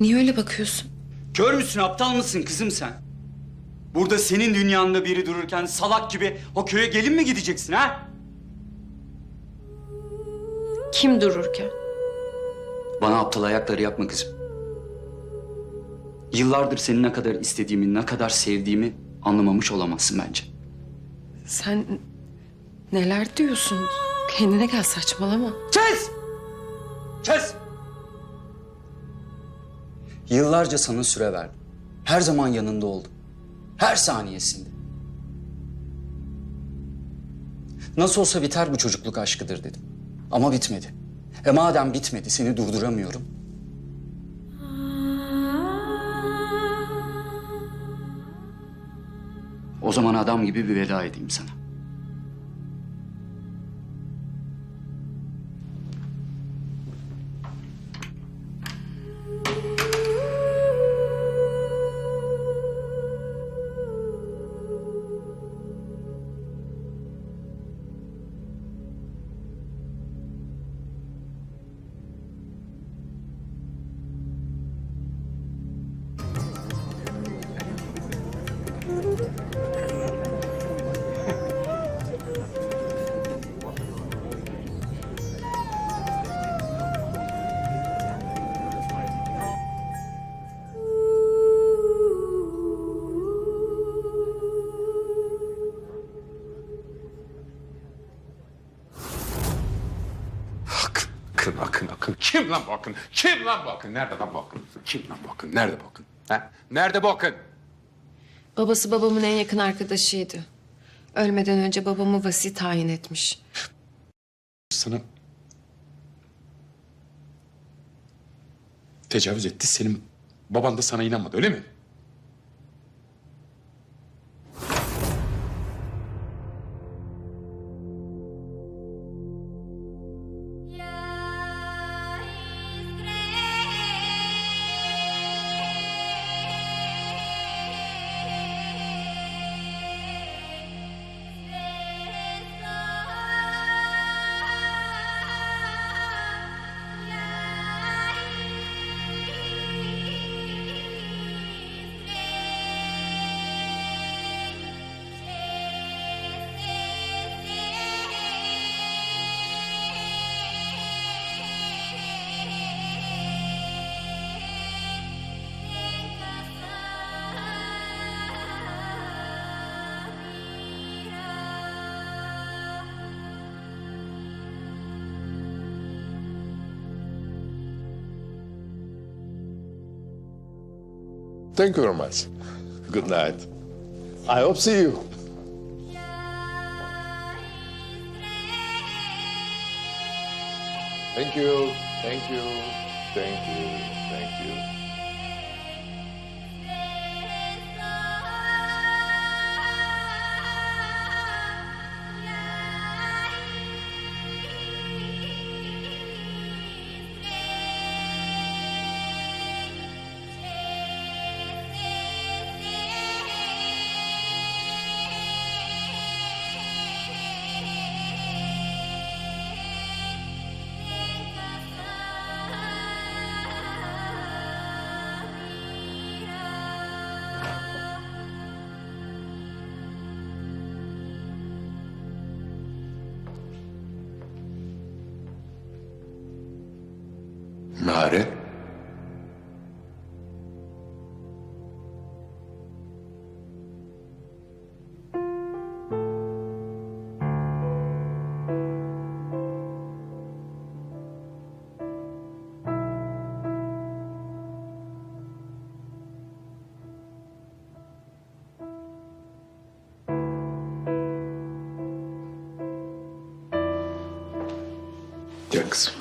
Niye öyle bakıyorsun? Kör müsün, aptal mısın kızım sen? Burada senin dünyanda biri dururken salak gibi o köye gelin mi gideceksin ha? Kim dururken? Bana aptal ayakları yapma kızım. Yıllardır seni ne kadar istediğimi, ne kadar sevdiğimi anlamamış olamazsın bence. Sen neler diyorsun? Kendine gel saçmalama. Kes! Kes! Yıllarca sana süre verdim. Her zaman yanında oldum. Her saniyesinde. Nasıl olsa biter bu çocukluk aşkıdır dedim. Ama bitmedi. E madem bitmedi seni durduramıyorum. O zaman adam gibi bir veda edeyim sana. Akın, akın, akın. Kim lan bu akın? Kim lan bu akın? Nerede lan bu akın? Kim lan bu akın? Nerede bu akın? Ha? Nerede bu akın? Babası babamın en yakın arkadaşıydı. Ölmeden önce babamı vasi tayin etmiş. Sana... Tecavüz etti. Senin baban da sana inanmadı öyle mi? Thank you very much. Good night. I hope see you. Thank you. Thank you. Thank you. Thank you. Nare. Gel kızım.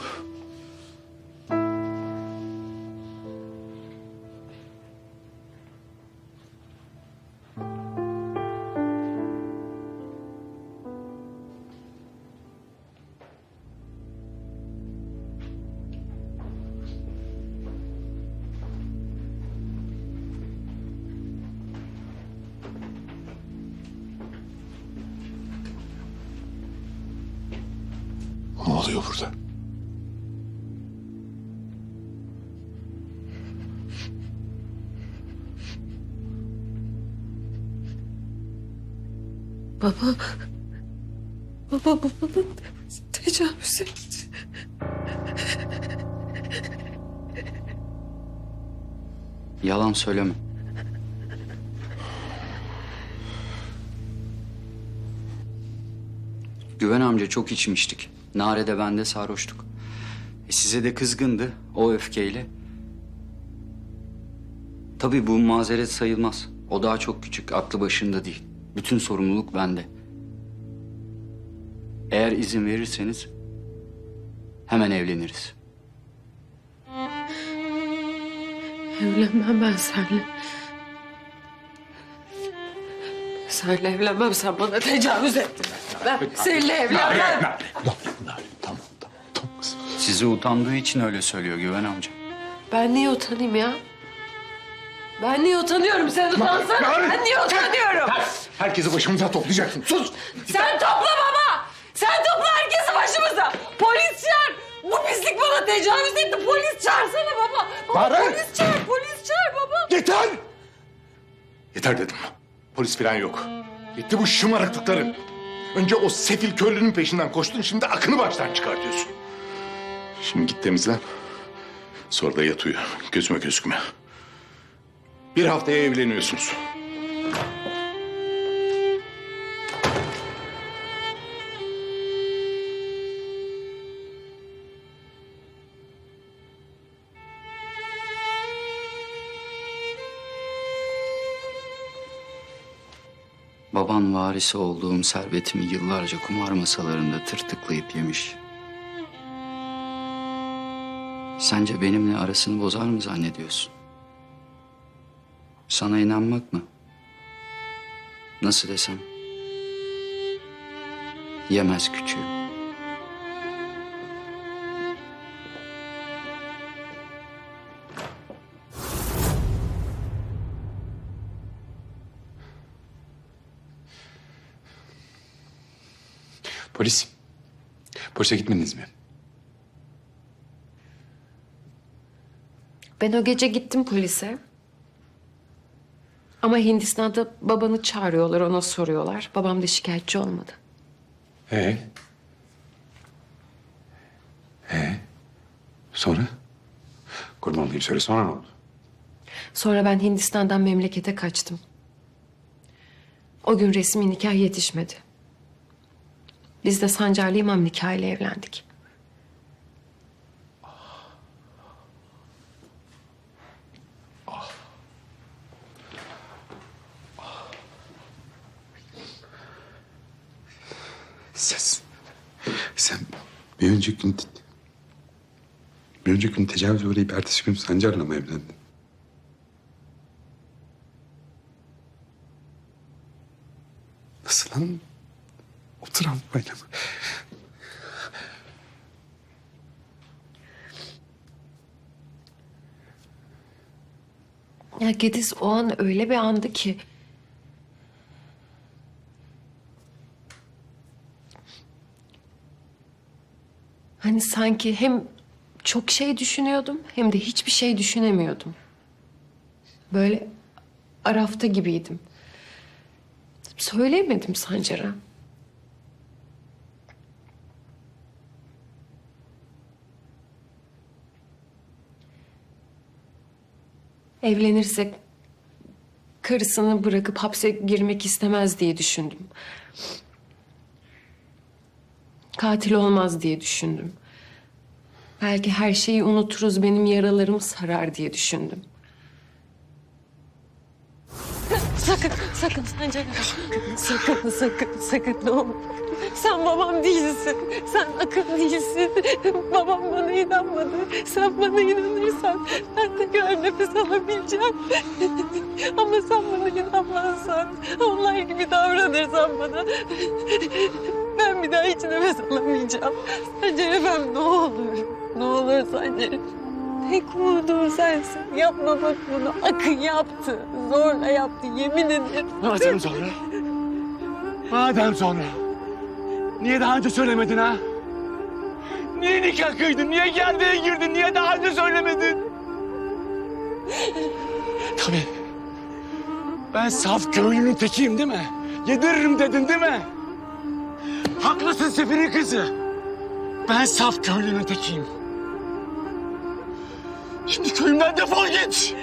oluyor burada? Baba... Baba babamın tecavüz etti. Yalan söyleme. Güven amca çok içmiştik. Nare de ben de sarhoştuk. E size de kızgındı o öfkeyle. Tabii bu mazeret sayılmaz. O daha çok küçük, aklı başında değil. Bütün sorumluluk bende. Eğer izin verirseniz hemen evleniriz. Evlenmem ben seninle. Seninle evlenmem. Sen bana tecavüz ettin. Ben seninle evlenmem. Nare, Nare, Sizi utandığı için öyle söylüyor Güven amca. Ben niye utanayım ya? Ben niye utanıyorum? Sen utansana. Nare! Ben niye utanıyorum? Herkesi başımıza toplayacaksın. Sus! Sen topla baba. Sen topla herkesi başımıza. Polis çağır. Bu pislik bana tecavüz etti. Polis çağırsana baba. Baba polis çağır. Polis çağır baba. Yeter! Yeter dedim. Polis falan yok. Bitti bu şımarıklıkların. Önce o sefil köylünün peşinden koştun, şimdi akını baştan çıkartıyorsun. Şimdi git temizlen. Sonra da yat uyu. Gözüme gözükme. Bir haftaya evleniyorsunuz. Baban varisi olduğum servetimi yıllarca kumar masalarında tırtıklayıp yemiş. Sence benimle arasını bozar mı zannediyorsun? Sana inanmak mı? Nasıl desem? Yemez küçüğüm. Polis. Polise gitmediniz mi? Ben o gece gittim polise. Ama Hindistan'da babanı çağırıyorlar, ona soruyorlar. Babam da şikayetçi olmadı. Ee? Ee? Sonra? Kurban olayım söyle sonra ne oldu? Sonra ben Hindistan'dan memlekete kaçtım. O gün resmi nikah yetişmedi. Biz de Sancarlı İmam nikahıyla evlendik. Sen, sen bir önceki gün... Bir önceki gün tecavüz uğrayıp ertesi gün Sancar'la mı evlendin? Nasıl lan? O travmayla mı? Ya Gediz o an öyle bir andı ki... Hani sanki hem çok şey düşünüyordum hem de hiçbir şey düşünemiyordum. Böyle arafta gibiydim. Söyleyemedim Sancar'a. Evlenirsek karısını bırakıp hapse girmek istemez diye düşündüm. Katil olmaz diye düşündüm. Belki her şeyi unuturuz, benim yaralarım sarar diye düşündüm. Sakın, sakın Sancar. Sakın, sakın, sakın ne olur. Sen babam değilsin. Sen akıl değilsin. Babam bana inanmadı. Sen bana inanırsan ben gör nefes alabileceğim. Ama sen bana inanmazsan, onlar gibi davranırsan bana... Ben bir daha hiç nefes alamayacağım. Sancar efendim ne olur. Ne olur Sancar. Tek umudum sensin. Yapma bak bunu. Akın yaptı. Zorla yaptı yemin ederim. Madem sonra. Madem sonra. Niye daha önce söylemedin ha? Niye nikah kıydın? Niye gerdeğe girdin? Niye daha önce söylemedin? Tabii. Ben saf köylünün tekiyim değil mi? Yediririm dedin değil mi? Haklısın Sefir'in kızı. Ben saf köylünün tekiyim. Şimdi köyümden defol git.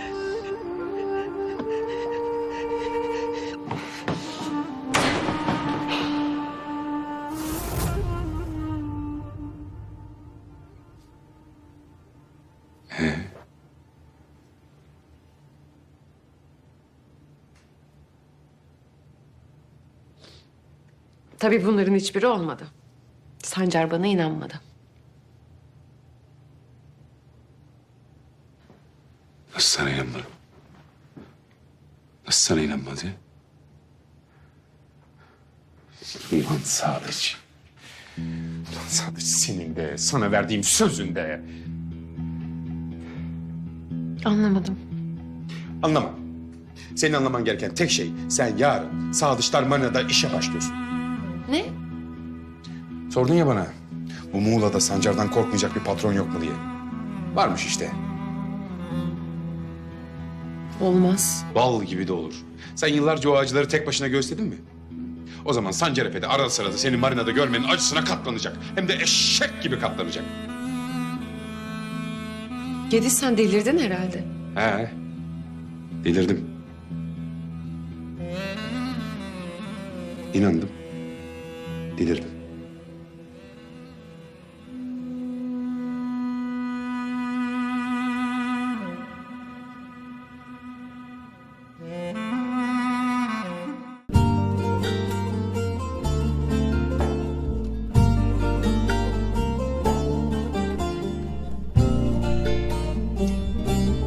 Tabii bunların hiçbiri olmadı. Sancar bana inanmadı. Nasıl sana inanmadı? Nasıl sana inanmadı? Ulan Sadıç. Ulan Sadıç senin de sana verdiğim sözün de. Anlamadım. Anlama. Senin anlaman gereken tek şey sen yarın Sadıçlar Marina'da işe başlıyorsun. Sordun ya bana bu Muğla'da Sancar'dan korkmayacak bir patron yok mu diye. Varmış işte. Olmaz. Bal gibi de olur. Sen yıllarca o acıları tek başına göğüsledin mi? O zaman Sancar Efe de arada sırada seni marinada görmenin acısına katlanacak. Hem de eşek gibi katlanacak. Gediz sen delirdin herhalde. He. Delirdim. İnandım. Delirdim.